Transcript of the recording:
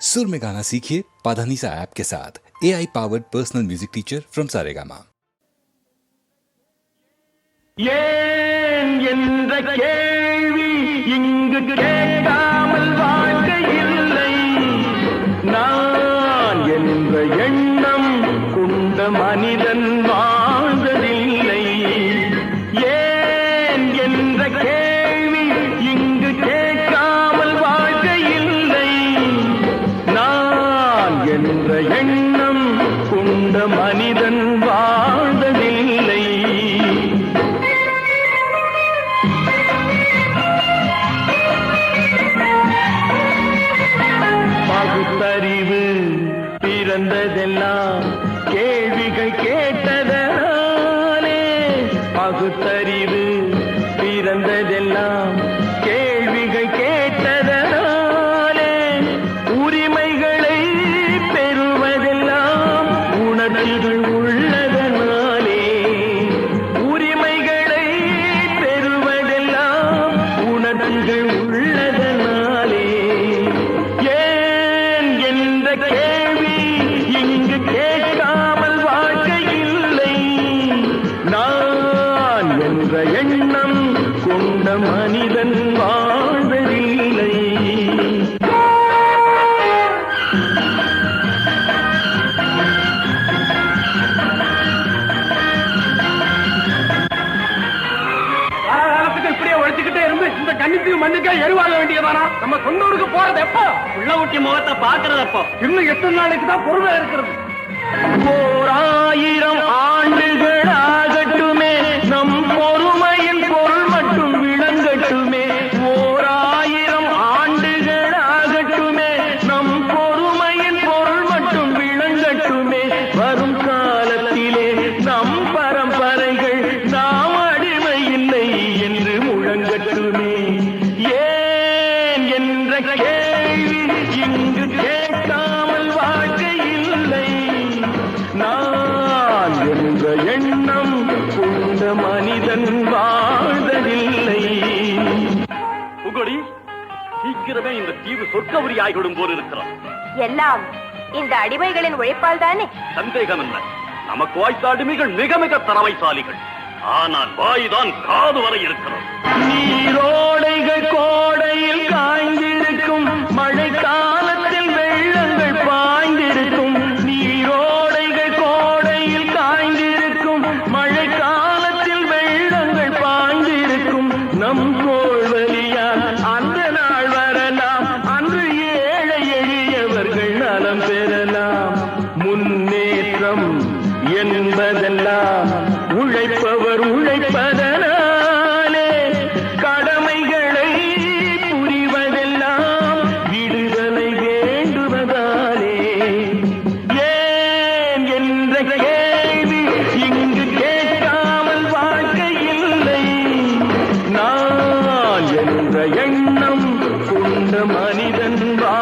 सुर में गाना सीखिए पाधानीसा ऐप के साथ A I powered personal music teacher from Saregama ஏன் என்ற கேள்வி இங்கு கேட்காமல் கேட்டதனாலே பகுத்தறிவு பிறந்ததெல்லாம் கேள்விகள் கேட்டதனாலே உரிமைகளை பெறுவதெல்லாம் உணர்வுகள் உள்ளதனாலே உரிமைகளை பெறுவதெல்லாம் உணர்வுகள் மனிதன் வாழ்வதில்லை. காலத்துக்கு இப்படியே உழைச்சுக்கிட்டே இருந்து இந்த கண்ணிக்கு மண்ணுக்கே எருவாக வேண்டியதானா? நம்ம சொந்த ஊருக்கு போறது எப்போ? உள்ள ஊட்டி முகத்தை பாக்குறது எப்போ? இன்னும் எத்தனை நாளைக்கு தான் பொறுமை இருக்கிறது? ஓர் ஆயிரம் மனிதன் வாழ்வதில்லை புகழி சீக்கிரமே இந்த தீவு சொர்க்கபுரி ஆகிவிடும் போல் இருக்கிறோம் எல்லாம் இந்த அடிமைகளின் உழைப்பால் தானே? சந்தேகம் என்ன? நமக்கு வாய்த்த அடிமைகள் மிக மிக திறமைசாலிகள். ஆனால் வாய்தான் காது வரை இருக்கிறோம் நீரோடைகள் கோடையில் பாய்ந்திருக்கும் நம் தோல் வழியால் அந்த நாள் வரலாம். அன்று ஏழை எளியவர்கள் நலம் பெறலாம். முன்னேற்றம் என்பதெல்லாம் உழைப்பவர் உழைப்பதனாலே குணம் கொண்ட மனிதன் வா